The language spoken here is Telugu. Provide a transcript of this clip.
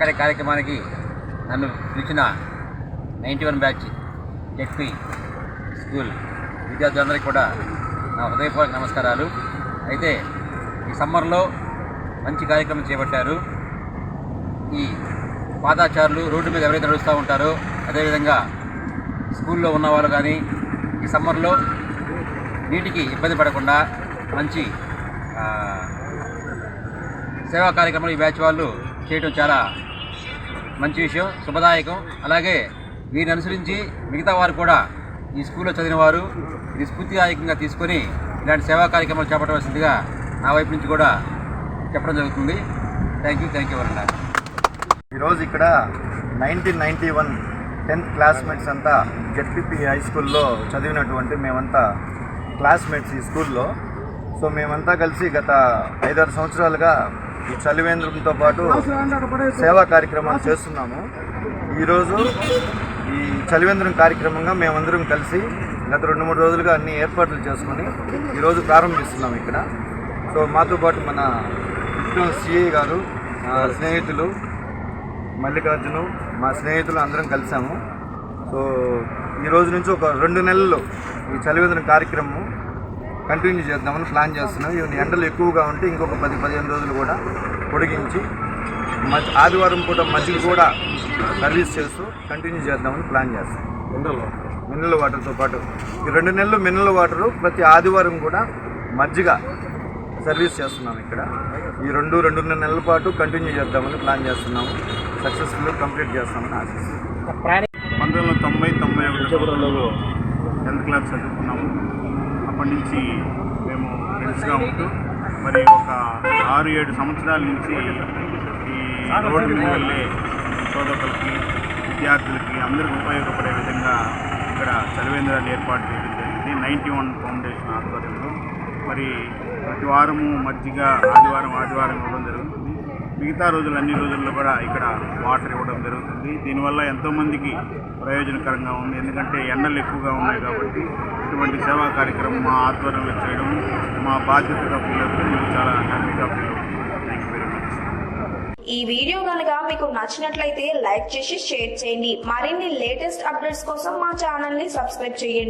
కార్యక్రమానికి నన్ను పిలిచిన ninety one batch ZP school విద్యార్థులందరికీ కూడా నా హృదయపూర్వక నమస్కారాలు. అయితే ఈ సమ్మర్లో మంచి కార్యక్రమం చేపట్టారు. ఈ పాదాచారులు రోడ్డు మీద ఎవరైతే నడుస్తూ ఉంటారో అదేవిధంగా స్కూల్లో ఉన్నవాళ్ళు కానీ ఈ సమ్మర్లో నీటికి ఇబ్బంది పడకుండా మంచి సేవా కార్యక్రమాలు ఈ బ్యాచ్ వాళ్ళు చేయడం చాలా మంచి విషయం శుభదాయకం. అలాగే వీరిని అనుసరించి మిగతా వారు కూడా ఈ స్కూల్లో చదివిన వారు ఇది స్ఫూర్తిదాయకంగా తీసుకొని ఇలాంటి సేవా కార్యక్రమాలు చేపట్టవలసిందిగా నా వైపు నుంచి కూడా చెప్పడం జరుగుతుంది. థ్యాంక్ యూ థ్యాంక్ యూ అన్నారు ఈరోజు ఇక్కడ nineteen ninety one tenth classmates అంతా జెడ్పీపీ హై స్కూల్లో చదివినటువంటి మేమంతా క్లాస్మేట్స్ ఈ స్కూల్లో. సో మేమంతా కలిసి గత ఐదారు సంవత్సరాలుగా ఈ చలివేంద్రంతో పాటు సేవా కార్యక్రమాలు చేస్తున్నాము. ఈరోజు ఈ చలివేంద్రం కార్యక్రమంగా మేమందరం కలిసి గత రెండు మూడు రోజులుగా అన్ని ఏర్పాట్లు చేసుకొని ఈరోజు ప్రారంభిస్తున్నాం ఇక్కడ. సో మాతో పాటు మన సిఐ గారు స్నేహితులు మల్లికార్జును మా స్నేహితులు అందరం కలిసాము. సో ఈ రోజు నుంచి ఒక రెండు నెలలు ఈ చలివేంద్రం కార్యక్రమం కంటిన్యూ చేద్దామని ప్లాన్ చేస్తున్నాం. ఈ ఎండలు ఎక్కువగా ఉంటే ఇంకొక పది పదిహేను రోజులు కూడా పొడిగించి మధ్య ఆదివారం పూట మజ్జిగ కూడా సర్వీస్ చేస్తూ కంటిన్యూ చేద్దామని ప్లాన్ చేస్తాం. మినరల్ వాటర్తో పాటు ఈ రెండు నెలలు మినరల్ వాటరు ప్రతి ఆదివారం కూడా మజ్జిగ సర్వీస్ చేస్తున్నాం ఇక్కడ. ఈ రెండు రెండున్నర నెలల పాటు కంటిన్యూ చేద్దామని ప్లాన్ చేస్తున్నాము. సక్సెస్ఫుల్ కంప్లీట్ చేస్తామని ఆశిస్తున్నాం. పంతొమ్మిది వందల తొంభై తొంభై ఒకటి టెన్త్ క్లాస్ చదువుకున్నాము. అప్పటి నుంచి మేము ఫ్రెండ్స్గా ఉంటూ మరి ఒక ఆరు ఏడు సంవత్సరాల నుంచి ఈ రోడ్డు మీద వెళ్ళే శోధకులకి విద్యార్థులకి అందరికీ ఉపయోగపడే విధంగా ఇక్కడ చలివేంద్రాలు ఏర్పాటు చేయడం జరిగింది. నైంటీ వన్ ఫౌండేషన్ ఆధ్వర్యంలో. మరి ప్రతి వారము మజ్జిగ ఆదివారం ఆదివారం ఇవ్వడం జరుగుతుంది. మిగతా రోజులు అన్ని రోజుల్లో కూడా ఇక్కడ వాటర్ ఇవ్వడం జరుగుతుంది. దీనివల్ల ఎంతోమందికి ప్రయోజనకరంగా ఉంది. ఎందుకంటే ఎండలు ఎక్కువగా ఉన్నాయి కాబట్టి ఇటువంటి సేవా కార్యక్రమం మా ఆధ్వర్యంలో చేయడం మా బాధ్యతగా ఫీల్ అవుతుంది మేము చాలా హ్యాపీగా ఫీల్ అవుతుంది ఈ వీడియో కనుక మీకు నచ్చినట్లయితే లైక్ చేసి షేర్ చేయండి. మరిన్ని లేటెస్ట్ అప్డేట్స్ కోసం మా ఛానల్ని సబ్స్క్రైబ్ చేయండి.